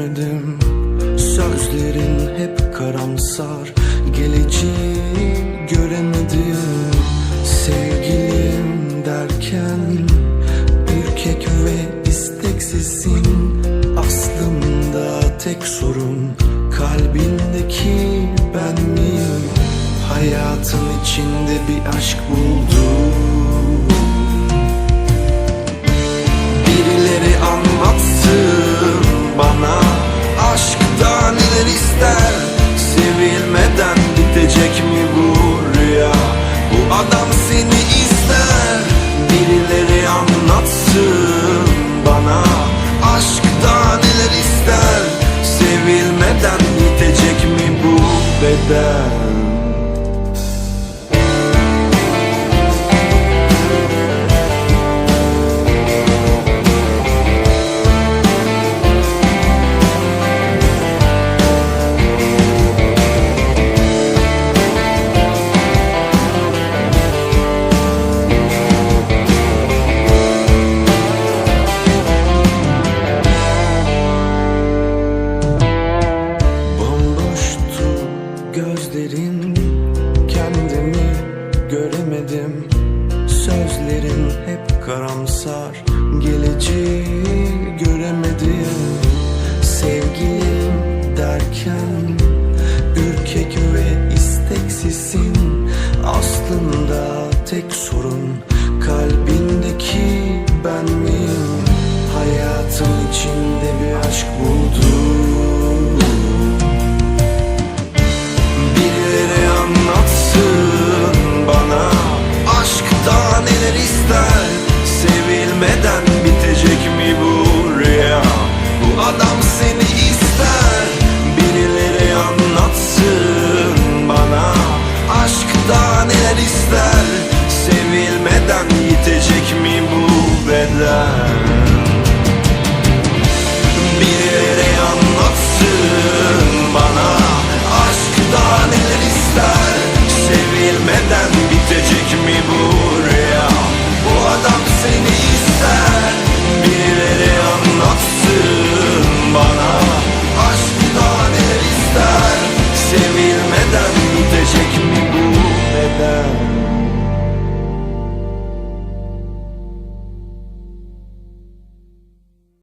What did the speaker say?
kendimi göremedim. Sözlerin hep karamsar. Geleceği göremedim. Sevgilim derken ürkek ve isteksizsin. Aslında tek sorun kalbindeki ben miyim? Hayatın içinde bir aşk buldum down Sözlerin hep karamsar. Geleceği göremedim. Sevgilim derken Ürkek ve isteksizsin. Aslında tek sorun Kalbindeki ben miyim? Hayatın içinde bir aşk buldum ister. Sevilmeden bitecek mi bu rüya? Bu adam seni